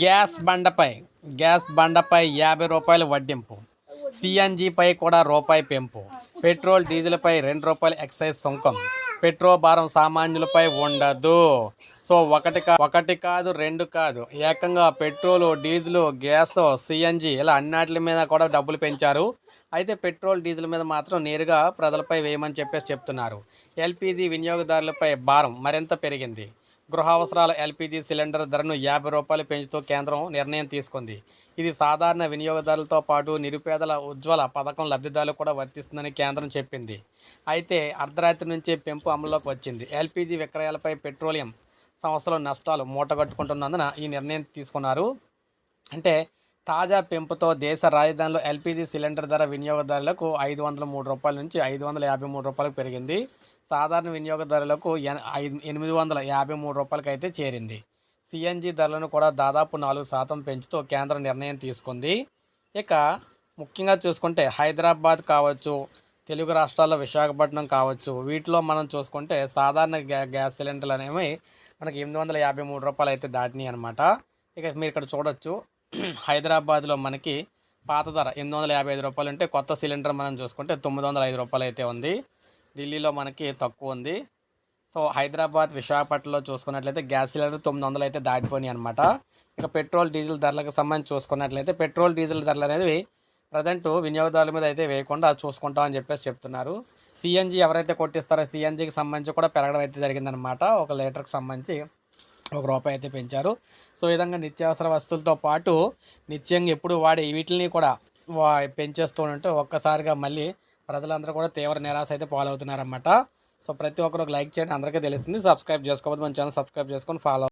Gas బండపై gas బండపై యాభై రూపాయలు వడ్డింపు. సిఎన్జిపై కూడా రూపాయి పెంపు. పెట్రోల్ డీజిల్పై రెండు రూపాయలు ఎక్సైజ్ సుంకం. పెట్రోల్ భారం సామాన్యులపై ఉండదు. సో ఒకటి కా ఒకటి కాదు రెండు కాదు. ఏకంగా పెట్రోలు డీజిల్ గ్యాస్ సిఎన్జి ఇలా అన్నిటి మీద కూడా డబ్బులు పెంచారు. అయితే పెట్రోల్ డీజిల్ మీద మాత్రం నేరుగా ప్రజలపై వేయమని చెప్పేసి చెప్తున్నారు. ఎల్పిజి వినియోగదారులపై భారం మరింత పెరిగింది. గృహ అవసరాల ఎల్పిజి సిలిండర్ ధరను యాభై రూపాయలు పెంచుతూ కేంద్రం నిర్ణయం తీసుకుంది. ఇది సాధారణ వినియోగదారులతో పాటు నిరుపేదల ఉజ్వల పథకం లబ్ధిదారులు కూడా వర్తిస్తుందని కేంద్రం చెప్పింది. అయితే అర్ధరాత్రి నుంచే పెంపు అమల్లోకి వచ్చింది. ఎల్పిజి విక్రయాలపై పెట్రోలియం సంస్థలు నష్టాలు మూటగట్టుకుంటున్నందున ఈ నిర్ణయం తీసుకున్నారు. అంటే తాజా పెంపుతో దేశ రాజధానిలో ఎల్పిజి సిలిండర్ ధర వినియోగదారులకు ఐదు వందల మూడు రూపాయల నుంచి ఐదు వందల యాభై మూడు రూపాయలకు పెరిగింది. సాధారణ వినియోగదారులకు ఐదు ఎనిమిది వందల యాభై మూడు రూపాయలకైతే అయితే చేరింది సిఎన్జి ధరలను కూడా దాదాపు నాలుగు శాతం పెంచుతూ కేంద్ర నిర్ణయం తీసుకుంది. ఇక ముఖ్యంగా చూసుకుంటే హైదరాబాద్ కావచ్చు తెలుగు రాష్ట్రాల్లో విశాఖపట్నం కావచ్చు వీటిలో మనం చూసుకుంటే సాధారణ గ్యా గ్యాస్ సిలిండర్లు అనేవి మనకి ఎనిమిది వందల యాభై మూడు రూపాయలు అయితే దాటినాయి అనమాట ఇక మీరు ఇక్కడ చూడొచ్చు హైదరాబాద్లో మనకి పాత ధర ఎనిమిది వందల యాభై ఐదు రూపాయలు ఉంటే కొత్త సిలిండర్ మనం చూసుకుంటే తొమ్మిది వందల ఐదు రూపాయలు అయితే ఉంది. ఢిల్లీలో మనకి తక్కువ ఉంది. సో హైదరాబాద్ విశాఖపట్నంలో చూసుకున్నట్లయితే గ్యాస్ సిలిండర్ తొమ్మిది వందలు అయితే దాటిపోయినాయి అనమాట ఇక పెట్రోల్ డీజిల్ ధరలకు సంబంధించి చూసుకున్నట్లయితే పెట్రోల్ డీజిల్ ధరలు అనేవి ప్రజెంట్ వినియోగదారుల మీద అయితే వేయకుండా చూసుకుంటాం అని చెప్పేసి చెప్తున్నారు. సిఎన్జి ఎవరైతే కొట్టిస్తారో సిఎన్జికి సంబంధించి కూడా పెరగడం అయితే జరిగిందనమాట ఒక లీటర్కి సంబంధించి ఒక రూపాయి అయితే పెంచారు. సో ఈ విధంగా నిత్యావసర వస్తువులతో పాటు నిత్యంగా ఎప్పుడు వాడే వీటిని కూడా వా- పెంచేస్తూ ఉంటే ఒక్కసారిగా మళ్ళీ ప్రజలందరూ కూడా తీవ్ర నిరాశ అయితే ఫాలో అవుతున్నారన్నమాట సో ప్రతి ఒక్కరు లైక్ చేయండి. అందరికీ తెలుస్తుంది. సబ్స్క్రైబ్ చేసుకోవద్దు. మన ఛానల్ సబ్స్క్రైబ్ చేసుకొని ఫాలో